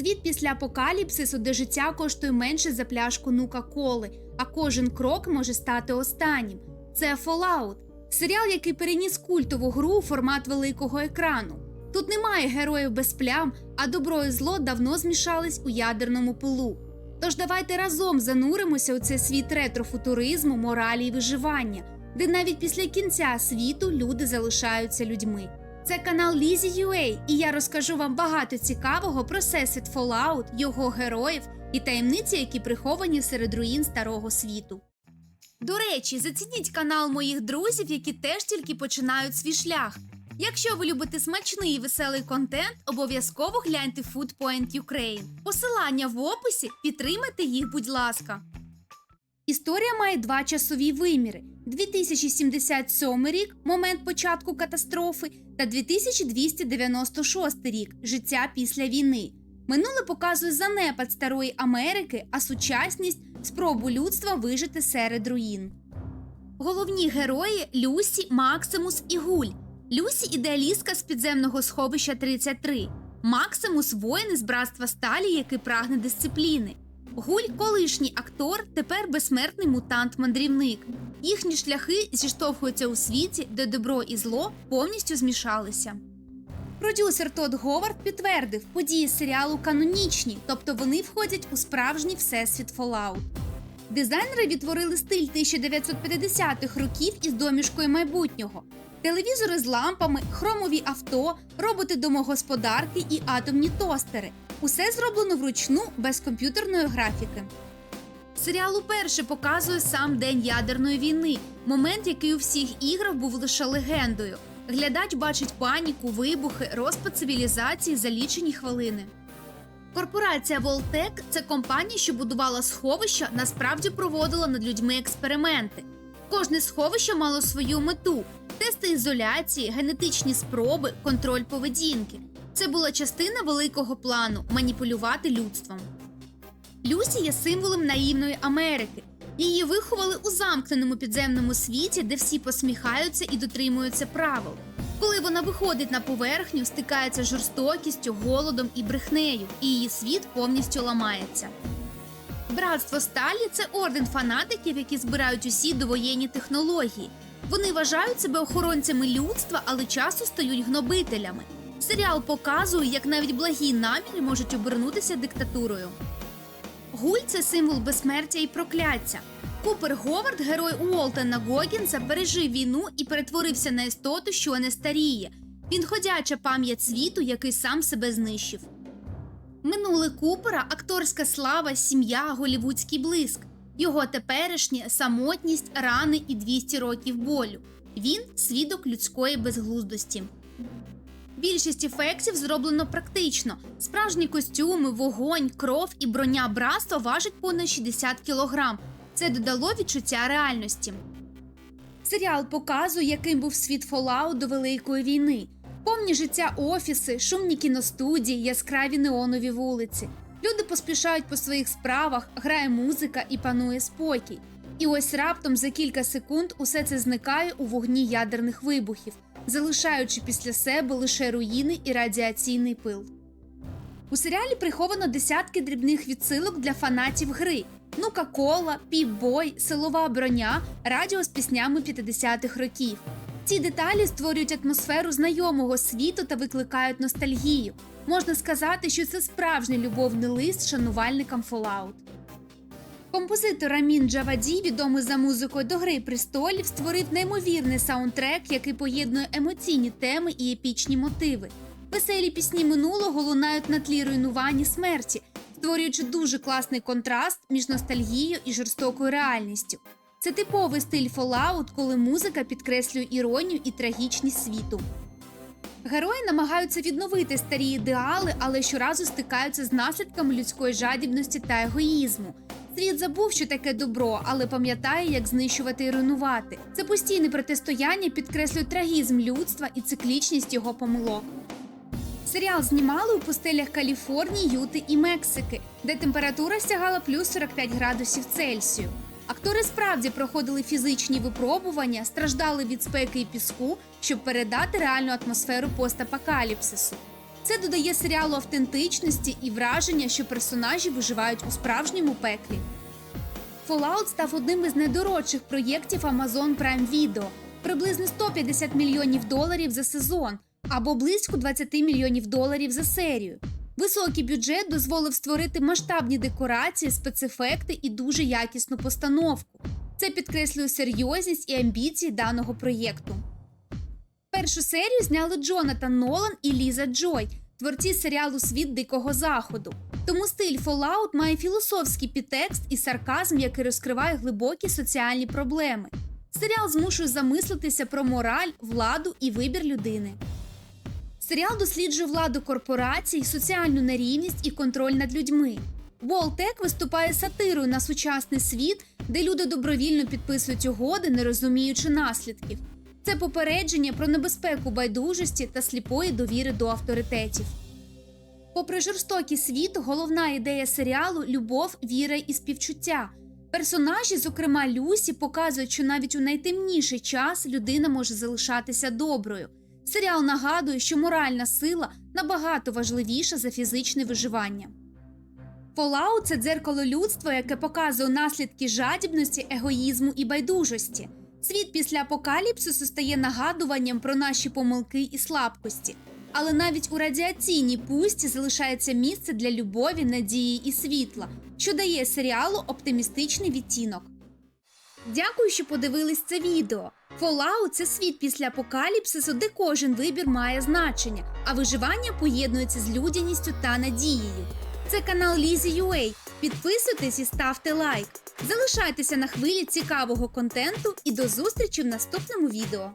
Світ після апокаліпсису, де життя коштує менше за пляшку нука коли, а кожен крок може стати останнім. Це Fallout – серіал, який переніс культову гру у формат великого екрану. Тут немає героїв без плям, а добро і зло давно змішались у ядерному пилу. Тож давайте разом зануримося у цей світ ретрофутуризму, моралі і виживання, де навіть після кінця світу люди залишаються людьми. Це канал Лізі UA, і я розкажу вам багато цікавого про всесвіт Fallout, його героїв і таємниці, які приховані серед руїн старого світу. До речі, зацініть канал моїх друзів, які теж тільки починають свій шлях. Якщо ви любите смачний і веселий контент, обов'язково гляньте Food Point Ukraine. Посилання в описі, підтримайте їх, будь ласка. Історія має два часові виміри: 2077 рік, момент початку катастрофи, та 2296 рік життя після війни. Минуле показує занепад старої Америки, а сучасність спробу людства вижити серед руїн. Головні герої Люсі, Максимус і Гуль. Люсі ідеалістка з підземного сховища 33. Максимус воїн із братства сталі, який прагне дисципліни. Гуль колишній актор, тепер безсмертний мутант-мандрівник. Їхні шляхи зіштовхуються у світі, де добро і зло повністю змішалися. Продюсер Тодд Говард підтвердив, події серіалу канонічні, тобто вони входять у справжній всесвіт Fallout. Дизайнери відтворили стиль 1950-х років із домішкою майбутнього. Телевізори з лампами, хромові авто, роботи домогосподарки і атомні тостери. Усе зроблено вручну без комп'ютерної графіки. Серіал уперше показує сам день ядерної війни, момент, який у всіх іграх був лише легендою. Глядач бачить паніку, вибухи, розпад цивілізації за лічені хвилини. Корпорація Волтек це компанія, що будувала сховища, насправді проводила над людьми експерименти. Кожне сховище мало свою мету: тести ізоляції, генетичні спроби, контроль поведінки. Це була частина великого плану маніпулювати людством. Люсі є символом наївної Америки. Її виховали у замкненому підземному світі, де всі посміхаються і дотримуються правил. Коли вона виходить на поверхню, стикається жорстокістю, голодом і брехнею, і її світ повністю ламається. Братство Сталі це орден фанатиків, які збирають усі довоєнні технології. Вони вважають себе охоронцями людства, але часто стають гнобителями. Серіал показує, як навіть благі наміри можуть обернутися диктатурою. Гуль це символ безсмертя і прокляття. Купер Говард, герой Уолтона Гогінса, пережив війну і перетворився на істоту, що не старіє. Він ходяча пам'ять світу, який сам себе знищив. Минуле Купера акторська слава, сім'я, голівудський блиск. Його теперішнє самотність, рани і 200 років болю. Він свідок людської безглуздості. Більшість ефектів зроблено практично. Справжні костюми, вогонь, кров і броня братства важать понад 60 кілограм. Це додало відчуття реальності. Серіал показує, яким був світ Fallout до Великої війни. Повні життя офіси, шумні кіностудії, яскраві неонові вулиці. Люди поспішають по своїх справах, грає музика і панує спокій. І ось раптом за кілька секунд усе це зникає у вогні ядерних вибухів, залишаючи після себе лише руїни і радіаційний пил. У серіалі приховано десятки дрібних відсилок для фанатів гри: Нука Кола, Піп-бой, силова броня, радіо з піснями 50-х років. Ці деталі створюють атмосферу знайомого світу та викликають ностальгію. Можна сказати, що це справжній любовний лист шанувальникам Fallout. Композитор Рамін Джаваді, відомий за музикою до Гри престолів, створив неймовірний саундтрек, який поєднує емоційні теми і епічні мотиви. Веселі пісні минулого лунають на тлі руйнувань і смерті, створюючи дуже класний контраст між ностальгією і жорстокою реальністю. Це типовий стиль Fallout, коли музика підкреслює іронію і трагічність світу. Герої намагаються відновити старі ідеали, але щоразу стикаються з наслідками людської жадібності та егоїзму. Світ забув, що таке добро, але пам'ятає, як знищувати і руйнувати. Це постійне протистояння підкреслює трагізм людства і циклічність його помилок. Серіал знімали у пустелях Каліфорнії, Юти і Мексики, де температура сягала плюс 45 градусів Цельсію. Актори справді проходили фізичні випробування, страждали від спеки і піску, щоб передати реальну атмосферу постапокаліпсису. Це додає серіалу автентичності і враження, що персонажі виживають у справжньому пеклі. Fallout став одним із найдорожчих проєктів Amazon Prime Video – приблизно 150 мільйонів доларів за сезон або близько 20 мільйонів доларів за серію. Високий бюджет дозволив створити масштабні декорації, спецефекти і дуже якісну постановку. Це підкреслює серйозність і амбіції даного проєкту. Першу серію зняли Джонатан Нолан і Ліза Джой, творці серіалу Світ Дикого Заходу. Тому стиль Fallout має філософський підтекст і сарказм, який розкриває глибокі соціальні проблеми. Серіал змушує замислитися про мораль, владу і вибір людини. Серіал досліджує владу корпорацій, соціальну нерівність і контроль над людьми. Волтек виступає сатирою на сучасний світ, де люди добровільно підписують угоди, не розуміючи наслідків. Це попередження про небезпеку байдужості та сліпої довіри до авторитетів. Попри жорстокий світ, головна ідея серіалу любов, віра і співчуття. Персонажі, зокрема Люсі, показують, що навіть у найтемніший час людина може залишатися доброю. Серіал нагадує, що моральна сила набагато важливіша за фізичне виживання. Fallout – це дзеркало людства, яке показує наслідки жадібності, егоїзму і байдужості. Світ після апокаліпсису стає нагадуванням про наші помилки і слабкості. Але навіть у радіаційній пусті залишається місце для любові, надії і світла, що дає серіалу оптимістичний відтінок. Дякую, що подивились це відео. Fallout – це світ після апокаліпсису, де кожен вибір має значення, а виживання поєднується з людяністю та надією. Це канал Лізі UA. Підписуйтесь і ставте лайк. Залишайтеся на хвилі цікавого контенту і до зустрічі в наступному відео.